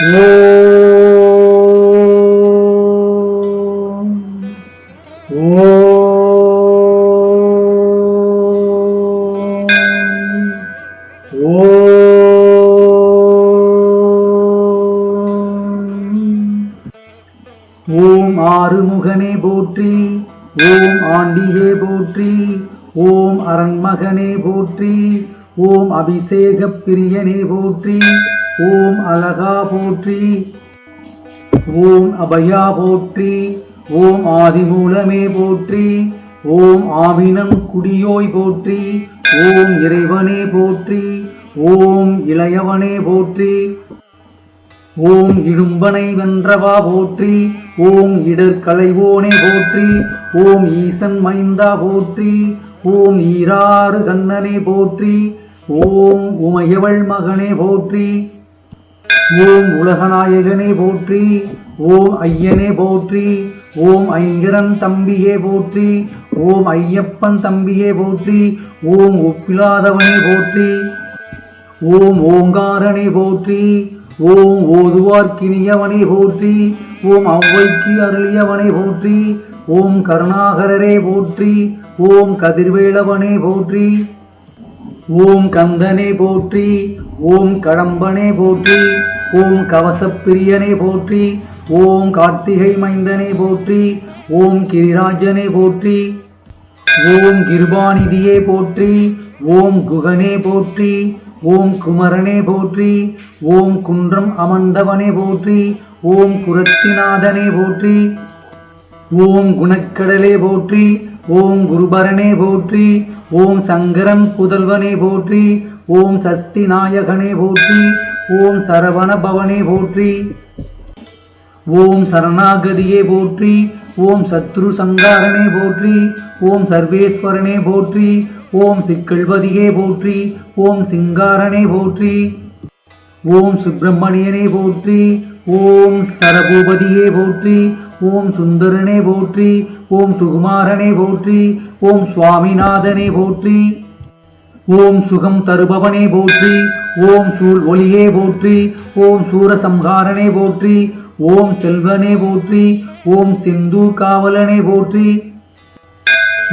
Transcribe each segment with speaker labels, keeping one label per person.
Speaker 1: ஓம் ஆறுமுகனே போற்றி ஓம் ஆண்டியே போற்றி ஓம் அரண்மகனே போற்றி ஓம் அபிஷேக பிரியனே போற்றி ஓம் அழகா போற்றி ஓம் அபயா போற்றி ஓம் ஆதிமூலமே போற்றி ஓம் ஆவினம் குடியோய் போற்றி ஓம் இறைவனே போற்றி ஓம் இளையவனே போற்றி ஓம் இடும்பனை வென்றவா போற்றி ஓம் இடர்கலைவோனே போற்றி ஓம் ஈசன் மைந்தா போற்றி ஓம் ஈராறு கண்ணனே போற்றி ஓம் உமையவள் மகனே போற்றி ஓம் உலகநாயகனே போற்றி ஓம் ஐயனே போற்றி ஓம் ஐங்கரன் தம்பியே போற்றி ஓம் ஐயப்பன் தம்பியே போற்றி ஓம் ஒப்பிலாதவனே போற்றி ஓம் ஓங்காரனே போற்றி ஓம் ஓதுவார்க்கினியவனே போற்றி ஓம் அவ்வைக்கு அருளியவனே போற்றி ஓம் கருணாகரரே போற்றி ஓம் கதிர்வேலவனே போற்றி. ஓம் கந்தனே போற்றி ஓம் கடம்பனே போற்றி ஓம் கவசப்பிரியனே போற்றி ஓம் கார்த்திகை மைந்தனே போற்றி ஓம் கிரிராஜனே போற்றி ஓம் கிருபாநிதியே போற்றி ஓம் குகனே போற்றி ஓம் குமரனே போற்றி ஓம் குன்றம் அமர்ந்தவனே போற்றி ஓம் குரத்திநாதனே போற்றி ஓம் குணக்கடலே போற்றி ஓம் குருபரனே போற்றி ஓம் சங்கரம் புதல்வனே போற்றி ஓம் சஷ்டி நாயகனே போற்றி ஓம் சரவண பவனே போற்றி ஓம் சரணாகதியே போற்றி ஓம் சத்ரு சங்காரனே போற்றி ஓம் சர்வேஸ்வரனே போற்றி ஓம் சிக்கல்வதியே போற்றி ஓம் சிங்காரனே போற்றி ஓம் சுப்பிரமணியனே போற்றி ஓம் சரபூபதியே போற்றி ஓம் சுந்தரனே போற்றி ஓம் சுகுமாரனே போற்றி ஓம் சுவாமிநாதனே போற்றி ஓம் சுகம் தருபவனே போற்றி ஓம் சூழ் ஒளியே போற்றி ஓம் சூரசம்ஹாரனே போற்றி ஓம் செல்வனே போற்றி ஓம் சிந்து காவலனே போற்றி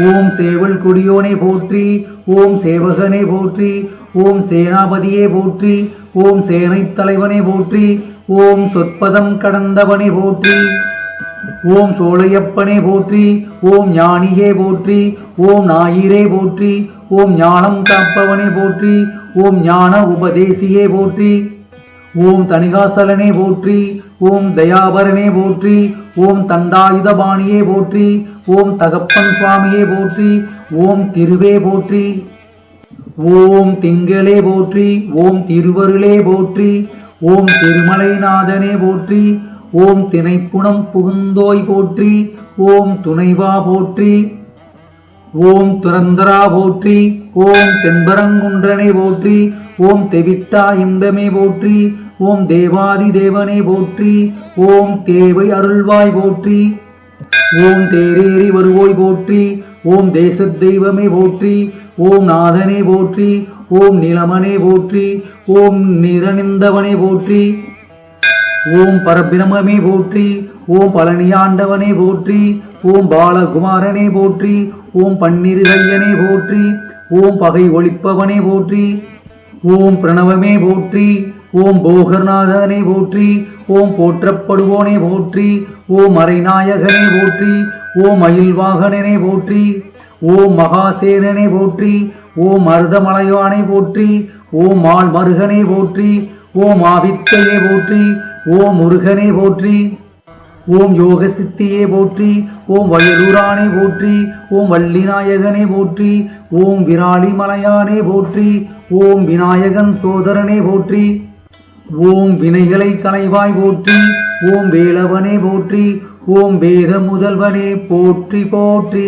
Speaker 1: ஓம் சேவல் கொடியோனே போற்றி ஓம் சேவகனை போற்றி ஓம் சேனாபதியே போற்றி ஓம் சேனைத் தலைவனை போற்றி ஓம் சொற்பதம் கடந்தவனை போற்றி ஓம் சோழையப்பனே போற்றி ஓம் ஞானியே போற்றி ஓம் ஞாயிறே போற்றி ஓம் ஞானம் காப்பவனே போற்றி ஓம் ஞான உபதேசியே போற்றி ஓம் தணிகாசலனே போற்றி ஓம் தயாபரனே போற்றி ஓம் தந்தாயுதபாணியே போற்றி ஓம் தகப்பன் சுவாமியே போற்றி ஓம் திருவே போற்றி ஓம் திங்களே போற்றி ஓம் திருவருளே போற்றி ஓம் திருமலைநாதனே போற்றி ஓம் திணைப்புணம் புகுந்தோய் போற்றி ஓம் துணைவா போற்றி ஓம் துரந்தரா போற்றி ஓம் தென்பரங்குன்றனை போற்றி ஓம் தெவிட்டா இன்பமே போற்றி ஓம் தேவாதி தேவனே போற்றி ஓம் தேவை அருள்வாய் போற்றி ஓம் தேரேறி வருவோய் போற்றி ஓம் தேச தெய்வமே போற்றி ஓம் நாதனே போற்றி ஓம் நிலமனே போற்றி ஓம் நிரணிந்தவனே போற்றி ஓம் பரபிரமே போற்றி ஓம் பழனியாண்டவனே போற்றி ஓம் பாலகுமாரனே போற்றி ஓம் பன்னிருகையனே போற்றி ஓம் பகை ஒழிப்பவனே போற்றி ஓம் பிரணவமே போற்றி ஓம் போகர்நாதனை போற்றி ஓம் போற்றப்படுவோனே போற்றி ஓம் மறைநாயகனே போற்றி ஓம் மயில்வாகனனே போற்றி ஓம் மகாசேனனே போற்றி ஓம் மருதமலையானை போற்றி ஓம் ஆள் மருகனை போற்றி ஓம் ஆவித்தையே போற்றி ஓம் முருகனே போற்றி ஓம் யோக சித்தியே போற்றி ஓம் வயலூரானே போற்றி ஓம் வள்ளிநாயகனே போற்றி ஓம் விராலி மலையானே போற்றி ஓம் விநாயகன் சோதரனே போற்றி ஓம் வினைகளை கலைவாய் போற்றி ஓம் வேலவனே போற்றி ஓம் வேத முதல்வனே போற்றி போற்றி.